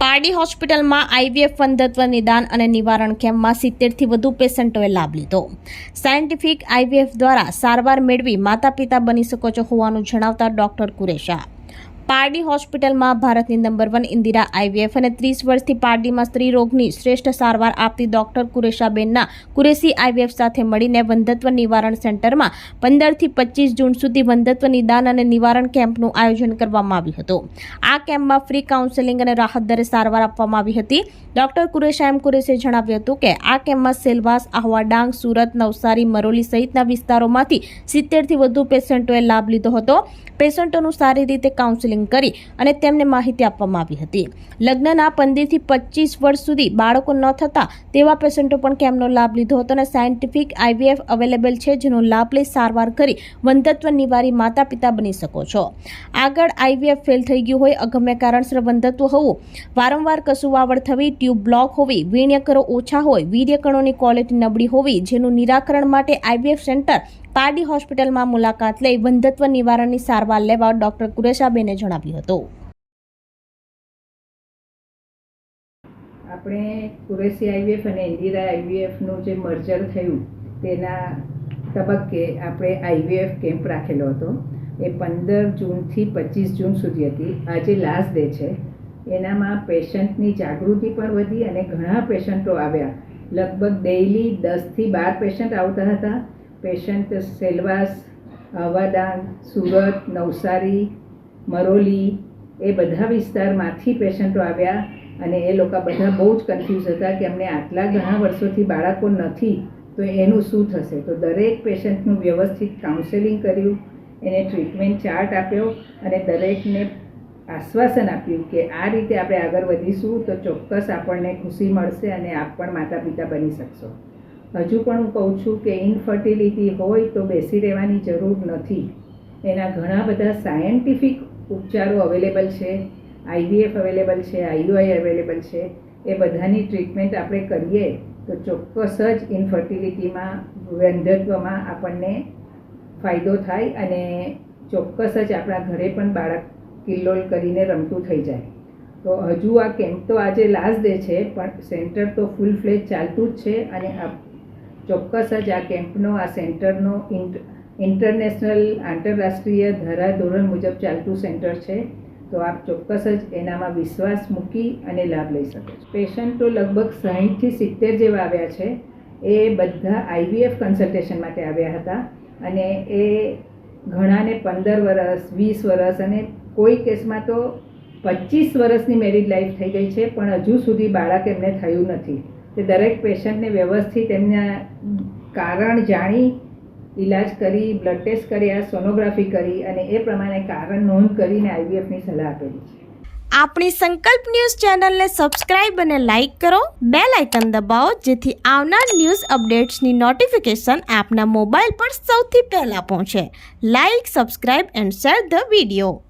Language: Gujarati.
પારડી હોસ્પિટલમાં આઈવીએફ વંધત્વ નિદાન અને નિવારણ કેમ્પમાં સિત્તેરથી વધુ પેશન્ટોએ લાભ લીધો. સાયન્ટિફિક આઈવીએફ દ્વારા સારવાર મેળવી માતા પિતા બની શકો છો હોવાનું જણાવતા ડોક્ટર કુરેશા. પારડી હોસ્પિટલમાં ભારતની નંબર વન ઇન્દિરા આઈવીએફ અને ત્રીસ વર્ષથી પારડીમાં સ્ત્રી રોગની શ્રેષ્ઠ સારવાર આપતી ડોક્ટર કુરેશાબેનના કુરેશી આઈવીએફ સાથે મળીને વંધત્વ નિવારણ સેન્ટરમાં પંદરથી પચીસ જૂન સુધી વંધત્વ નિદાન અને નિવારણ કેમ્પનું આયોજન કરવામાં આવ્યું હતું. આ કેમ્પમાં ફ્રી કાઉન્સેલિંગ અને રાહત દરે સારવાર આપવામાં આવી હતી. ડોક્ટર કુરેશા એમ કુરેશે જણાવ્યું હતું કે, આ કેમ્પમાં સેલવાસ, આહવા ડાંગ, સુરત, નવસારી, મરોલી સહિતના વિસ્તારોમાંથી સિત્તેરથી વધુ પેશન્ટોએ લાભ લીધો હતો. પેશન્ટોનું સારી રીતે કાઉન્સેલિંગ કરી અને તેમને માહિતી આપવામાં આવી હતી. લગ્નના પંદરથી પચીસ વર્ષ સુધી બાળકો ન થતા તેવા પેશન્ટો પણ કેમ્પનો લાભ લીધો હતો અને સાયન્ટિફિક આઈવીએફ અવેલેબલ છે જેનો લાભ લઈ સારવાર કરી વંધત્વ નિવારી માતા પિતા બની શકો છો. આગળ આઈવીએફ ફેલ થઈ ગયું હોય અગમ્ય કારણસર વંધત્વ હોવું. વારંવાર કસુવાવડ થવી, ટ્યુબ બ્લોક હોવી, વીણ્યકરો ઓછા હોય, વીર્યકણોની ક્વોલિટી નબળી હોવી જેનું નિરાકરણ માટે આઈવીએફ સેન્ટર પારડી હોસ્પિટલમાં મુલાકાત લઈ વંધત્વ નિવારણની સારવાર લેવા ડોક્ટર કુરેશાબેને જણાવ્યું હતું. આપણે કુરેશી આઈવીએફ અને ઇન્દિરા આઈવીએફનું જે મર્જર થયું, તેના તબક્કે આપણે આઈવીએફ કેમ્પ રાખેલો હતો. એ પંદર જૂનથી પચીસ જૂન સુધી હતી. આજે લાસ્ટ ડે છે. એનામાં પેશન્ટની જાગૃતિ પણ વધી અને ઘણા પેશન્ટો આવ્યા. લગભગ ડેઇલી દસથી બાર પેશન્ટ આવતા હતા. પેશન્ટ સેલવાસ હવાડાંગ સુરત, નવસારી, મરોલી એ બધા વિસ્તારમાંથી પેશન્ટો આવ્યા અને એ લોકો બધા બહુ જ કન્ફ્યુઝ હતા કે અમને આટલા ઘણા વર્ષોથી બાળકો નથી, તો એનું શું થશે? તો દરેક પેશન્ટનું વ્યવસ્થિત કાઉન્સેલિંગ કર્યું, એને ટ્રીટમેન્ટ ચાર્ટ આપ્યો અને દરેકને આશ્વાસન આપ્યું કે આ રીતે આપણે આગળ વધીશું તો ચોક્કસ આપણને ખુશી મળશે અને આપ પણ માતા પિતા બની શકશો. હજુ પણ હું કહું છું કે ઇનફર્ટિલિટી હોય તો બેસી રહેવાની જરૂર નથી. એના ઘણા બધા સાયન્ટિફિક ઉપચારો અવેલેબલ છે. આઈવીએફ અવેલેબલ છે આઈયુઆઈ અવેલેબલ છે. એ બધાની ટ્રીટમેન્ટ આપણે કરીએ તો ચોક્કસ જ ઇન્ફર્ટિલિટીમાં વંધત્વમાં આપણને ફાયદો થાય અને ચોક્કસ જ આપણા ઘરે પણ બાળક કિલ્લોલ કરીને રમતું થઈ જાય. તો હજુ આ કેમ્પ તો આજે લાસ્ટ ડે છે, પણ સેન્ટર તો ફૂલ ફ્લેજ ચાલતું જ છે અને ચોક્કસ જ આ કેમ્પનો, આ સેન્ટરનો ઇન્ટરનેશનલ આંતરરાષ્ટ્રીય ધારાધોરણ મુજબ ચાલતું સેન્ટર છે. તો આપ ચોક્કસ જ એનામાં વિશ્વાસ મૂકી અને લાભ લઈ શકો છો. પેશન્ટો લગભગ સાહીઠથી સિત્તેર જેવા આવ્યા છે. એ બધા આઈવીએફ કન્સલ્ટેશન માટે આવ્યા હતા અને એ ઘણાને પંદર વર્ષ વીસ વર્ષ અને કોઈ કેસમાં તો પચીસ વર્ષની મેરિડ લાઈફ થઈ ગઈ છે, પણ હજુ સુધી બાળક એમને થયું નથી. તે દરેક પેશન્ટને વ્યવસ્થિત એમના કારણ જાણી, ઈલાજ કરી બ્લડ ટેસ્ટ કર્યા સોનોગ્રાફી કરી અને એ પ્રમાણે કારણ નોંધ કરીને આઈવીએફની સલાહ આપેલી છે. આપણી સંકલ્પ ન્યૂઝ ચેનલને સબસ્ક્રાઇબ અને લાઇક કરો. બે લાઇકન દબાવો, જેથી આવનાર ન્યૂઝ અપડેટ્સની નોટિફિકેશન આપના મોબાઈલ પર સૌથી પહેલાં પહોંચે. Like, subscribe and share the video.